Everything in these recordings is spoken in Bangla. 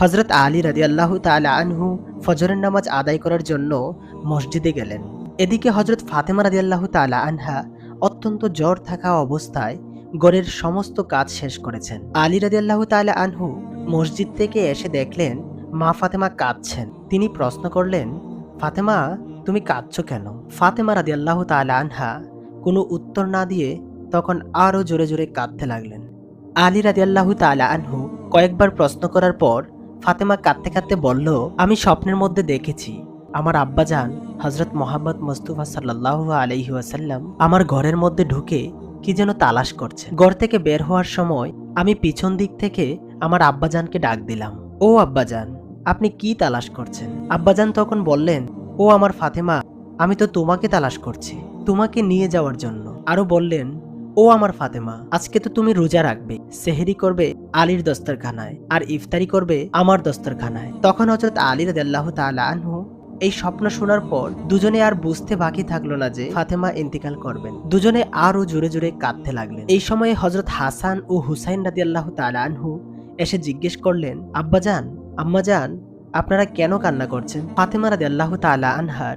হজরত আলী রাদি আল্লাহ তালা আনহু ফজরের নামাজ আদায় করার জন্য মসজিদে গেলেন। এদিকে হজরত ফাতেমা রাদি আল্লাহ তালা আনহা অত্যন্ত জ্বর থাকা অবস্থায় গড়ের সমস্ত কাজ শেষ করেছেন। আলী রাদি আল্লাহ তালা আনহু মসজিদ থেকে এসে দেখলেন, মা ফাতেমা কাঁদছেন। তিনি প্রশ্ন করলেন, ফাতেমা, তুমি কাঁদছ কেন? ফাতেমা রাদি আল্লাহ তালা আনহা কোনো উত্তর না দিয়ে তখন আরও জোরে জোরে কাঁদতে লাগলেন। আলী রাদি আল্লাহ তালা আনহু কয়েকবার প্রশ্ন করার পর ফাতেমা কাঁদতে কাঁদতে বলল, আমি স্বপ্নের মধ্যে দেখেছি। আমার আব্বাজান হজরত মোহাম্মদ মুস্তফা সাল্লাহ আলহি ওয়াসাল্লাম আমার ঘরের মধ্যে ঢুকে কি যেন তালাশ করছে ঘর থেকে বের হওয়ার সময় আমি পিছন দিক থেকে আমার আব্বাজানকে ডাক দিলাম, ও আব্বাজান, আপনি কি তালাশ করছেন? আব্বাজান তখন বললেন, ও আমার ফাতেমা, আমি তো তোমাকে তালাশ করছি, তোমাকে নিয়ে যাওয়ার জন্য। আরও বললেন ও আমার ফাতেমা, আজকে তো তুমি রোজা রাখবে, সেহেরি করবে আলীর দস্তরখানায় আর ইফতারি করবে আমার দস্তরখানায়। তখন হজরত আলী তাআলা আনহু এই স্বপ্ন শোনার পর দুজনে আর বুঝতে বাকি থাকল না যে ফাতেমা ইন্তিকাল করবেন। দুজনে আরও জোরে জোরে কাঁদতে লাগলেন। এই সময়ে হজরত হাসান ও হুসাইন রাদিয়াল্লাহ তাআলা আনহু এসে জিজ্ঞেস করলেন, আব্বাজান, আম্মাজান, আপনারা কেন কান্না করছেন? ফাতেমা রাদিয়াল্লাহ তাআলা আনহার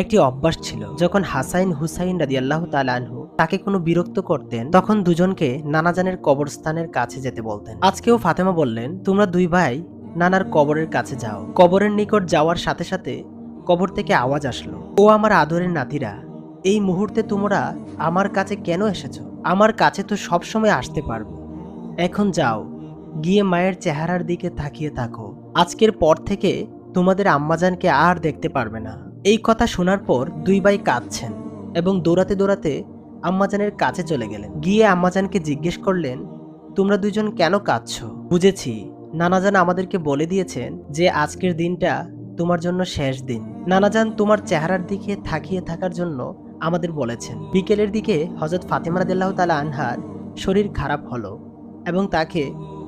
একটি অভ্যাস ছিল, যখন হাসাইন হুসাইন রাদি আল্লাহ আনহু তাকে কোনো বিরক্ত করতেন, তখন দুজনকে নানাজানের কবরস্থানের কাছে যেতে বলতেন। আজকেও ফাতেমা বললেন, তোমরা দুই ভাই নানার কবরের কাছে যাও। কবরের নিকট যাওয়ার সাথে সাথে কবর থেকে আওয়াজ আসলো, ও আমার আদরের নাতিরা, এই মুহূর্তে তোমরা আমার কাছে কেন এসেছ? আমার কাছে তো সবসময় আসতে পারবে। এখন যাও, গিয়ে মায়ের চেহারার দিকে তাকিয়ে থাকো। আজকের পর থেকে তোমাদের আম্মাজানকে আর দেখতে পারবে না। এই কথা শোনার পর দুই ভাই কাঁদছেন এবং দৌড়াতে দৌড়াতে আম্মাজানের কাছে চলে গেলেন। গিয়ে আম্মাজানকে জিজ্ঞেস করলেন, তোমরা দুজন কেন কাঁদছ? বুঝেছি। নানাজান আমাদেরকে বলে দিয়েছেন যে আজকের দিনটা তোমার জন্য শেষ দিন। নানাজান তোমার চেহারার দিকে থাকিয়ে থাকার জন্য আমাদের বলেছেন। বিকেলের দিকে হজরত ফাতেমা রাদিল্লাহ তালা আনহার শরীর খারাপ হলো এবং তাকে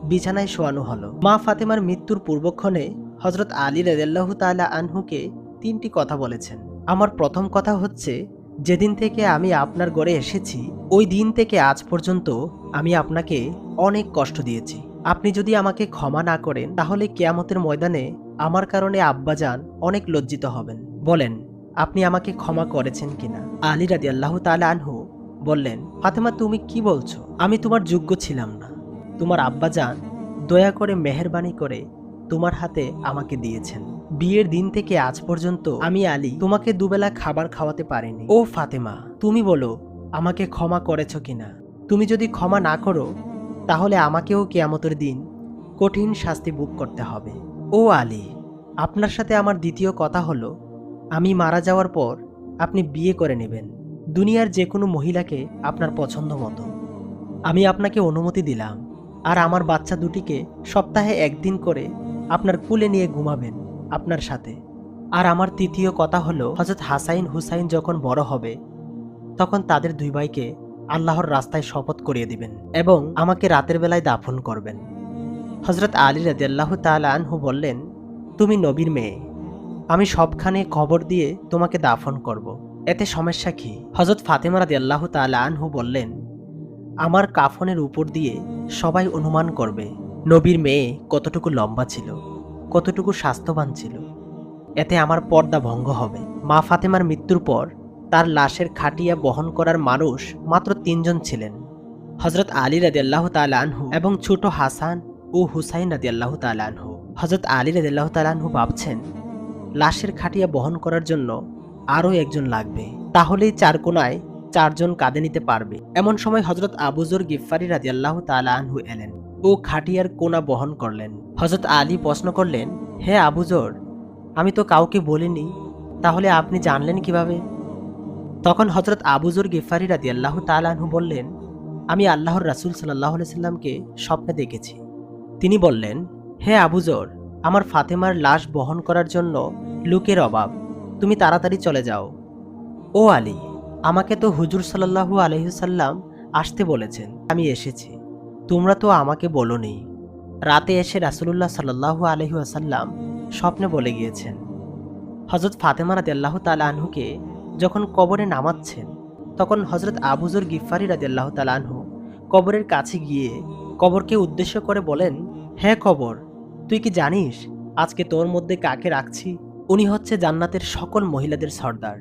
বিছানায় শোয়ানো হলো। মা ফাতেমার মৃত্যুর পূর্বক্ষণে হজরত আলী রাদিল্লাহ তালা আনহুকে তিনটি কথা বলেছেন। আমার প্রথম কথা হচ্ছে, যেদিন থেকে আমি আপনার ঘরে এসেছি, ওই দিন থেকে আজ পর্যন্ত আমি আপনাকে অনেক কষ্ট দিয়েছি। আপনি যদি আমাকে ক্ষমা না করেন, তাহলে কেয়ামতের ময়দানে আমার কারণে আব্বাজান অনেক লজ্জিত হবেন। বলেন, আপনি আমাকে ক্ষমা করেছেন কিনা? আলী রাদি আল্লাহ তালা আনহু বললেন, ফাতেমা, তুমি কি বলছো? আমি তোমার যোগ্য ছিলাম না। তোমার আব্বাজান দয়া করে মেহরবানি করে তোমার হাতে আমাকে দিয়েছেন। বিয়ের দিন থেকে আজ পর্যন্ত আমি আলী তোমাকে দুবেলা খাবার খাওয়াতে পারিনি। ও ফাতেমা, তুমি বলো, আমাকে ক্ষমা করেছ কিনা? তুমি যদি ক্ষমা না করো, তাহলে আমাকেও কেয়ামতের দিন কঠিন শাস্তি বুক করতে হবে। ও আলী, আপনার সাথে আমার দ্বিতীয় কথা হলো, আমি মারা যাওয়ার পর আপনি বিয়ে করে নেবেন। দুনিয়ার যে কোনো মহিলাকে আপনার পছন্দ মতো। আমি আপনাকে অনুমতি দিলাম, আর আমার বাচ্চা দুটিকে সপ্তাহে একদিন করে আপনার কুলে নিয়ে ঘুমাবেন। আপনার সাথে। আর আমার তৃতীয় কথা হলো হজরত হাসাইন হুসাইন যখন বড় হবে, তখন তাদের দুই ভাইকে আল্লাহর রাস্তায় শপথ করিয়ে দিবেন এবং আমাকে রাতের বেলায় দাফন করবেন। হজরত আলী রাদিয়াল্লাহ তাআলা আনহু বললেন, তুমি নবীর মেয়ে। আমি সবখানে খবর দিয়ে তোমাকে দাফন করব। এতে সমস্যা কি? হজরত ফাতেমা রাদিয়াল্লাহ তাআলা আনহু বললেন, আমার কাফনের উপর দিয়ে সবাই অনুমান করবে, নবীর মেয়ে কতটুকু লম্বা ছিল। কতটুকু স্বাস্থ্যবান ছিল। এতে আমার পর্দা ভঙ্গ হবে। মা ফাতেমার মৃত্যুর পর তার লাশের খাটিয়া বহন করার মানুষ মাত্র তিনজন ছিলেন। হজরত আলী রাদি আল্লাহ আনহু এবং ছোট হাসান ও হুসাইন রাদি আল্লাহ আনহু। হজরত আলী রাদি আল্লাহ আনহু ভাবছেন, লাশের খাটিয়া বহন করার জন্য আরও একজন লাগবে। তাহলেই চার কোনায় চারজন কাঁদে নিতে পারবে। এমন সময় হজরত আবুজর গিফারি রাজি আল্লাহ আনহু এলেন। ও খাটিয়ার কোনা বহন করলেন। হজরত আলী প্রশ্ন করলেন, হে আবুজর আমি তো কাউকে বলিনি, তাহলে আপনি জানলেন কীভাবে? তখন হজরত আবুজর গিফারি রাদি আল্লাহ তালাহু বললেন, আমি আল্লাহর রাসুল সাল্লাহ সাল্লামকে স্বপ্নে দেখেছি। তিনি বললেন, হে আবুজর আমার ফাতেমার লাশ বহন করার জন্য লোকের অভাব, তুমি তাড়াতাড়ি চলে যাও। ও আলী, আমাকে তো হুজুর সাল্লাহু আলহিসাল্লাম আসতে বলেছেন, আমি এসেছি। তোমরা তো আমাকে বলনি। রাতে এসে রাসুলুল্লাহ সাল্লাহু আলহি আসাল্লাম স্বপ্নে বলে গিয়েছেন। হজরত ফাতেমা রাদি আল্লাহ আনহুকে যখন কবরে নামাচ্ছেন, তখন হজরত আবুজুর গিফারি রাদি আল্লাহ আনহু কবরের কাছে গিয়ে কবরকে উদ্দেশ্য করে বলেন হ্যাঁ কবর, তুই কি জানিস আজকে তোর মধ্যে কাকে রাখছি? উনি হচ্ছে জান্নাতের সকল মহিলাদের সর্দার।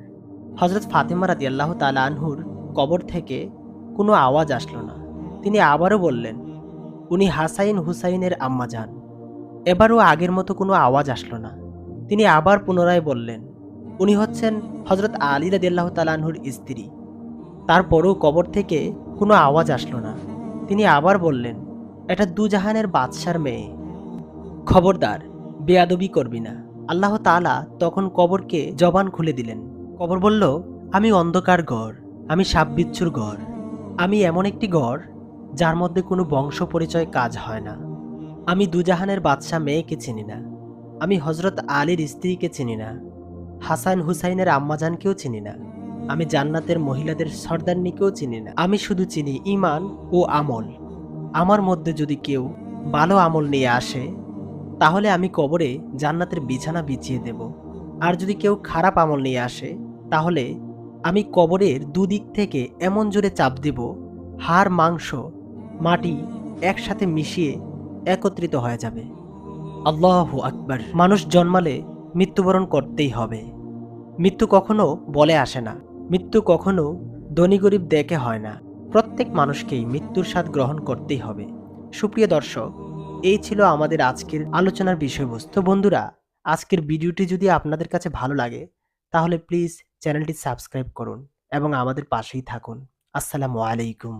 হজরত ফাতেমা রাদি আল্লাহ তালা আনহুর কবর থেকে কোনো আওয়াজ আসলো না। তিনি আবারও বললেন, উনি হাসাইন হুসাইনের আম্মা যান। এবারও আগের মতো কোনো আওয়াজ আসলো না। তিনি আবার পুনরায় বললেন, উনি হচ্ছেন হজরত আলী রাদিয়াল্লাহ তালানহুর স্ত্রী। তারপরও কবর থেকে কোনো আওয়াজ আসলো না। তিনি আবার বললেন, এটা দুজাহানের বাদশার মেয়ে। খবরদার, বেয়াদবি করবি না। আল্লাহ তাআলা তখন কবরকে জবান খুলে দিলেন। কবর বলল, আমি অন্ধকার গড় আমি সাববিচ্ছুর গড় আমি এমন একটি গড় যার মধ্যে কোনো বংশ পরিচয় কাজ হয় না। আমি দুজাহানের বাদশাহ মেয়েকে চিনি না। আমি হজরত আলীর স্ত্রীকে চিনি না। হাসান হুসাইনের আম্মাজানকেও চিনি না। আমি জান্নাতের মহিলাদের সর্দারনিকেও চিনি না। আমি শুধু চিনি ইমান ও আমল। আমার মধ্যে যদি কেউ ভালো আমল নিয়ে আসে, তাহলে আমি কবরে জান্নাতের বিছানা বিছিয়ে দেব। আর যদি কেউ খারাপ আমল নিয়ে আসে, তাহলে আমি কবরের দুদিক থেকে এমন জোরে চাপ দেব, হাড়, মাংস মাটি একসাথে মিশিয়ে একত্রিত হয়ে যাবে। আল্লাহ আকবার। মানুষ জন্মালে মৃত্যুবরণ করতেই হবে। মৃত্যু কখনো বলে আসে না। মৃত্যু কখনো ধনী গরিব দেখে হয় না। প্রত্যেক মানুষকেই মৃত্যুর স্বাদ গ্রহণ করতেই হবে। সুপ্রিয় দর্শক এই ছিল আমাদের আজকের আলোচনার বিষয়বস্তু। বন্ধুরা আজকের ভিডিওটি যদি আপনাদের কাছে ভালো লাগে তাহলে প্লিজ চ্যানেলটি সাবস্ক্রাইব করুন এবং আমাদের পাশেই থাকুন। আসসালামু আলাইকুম।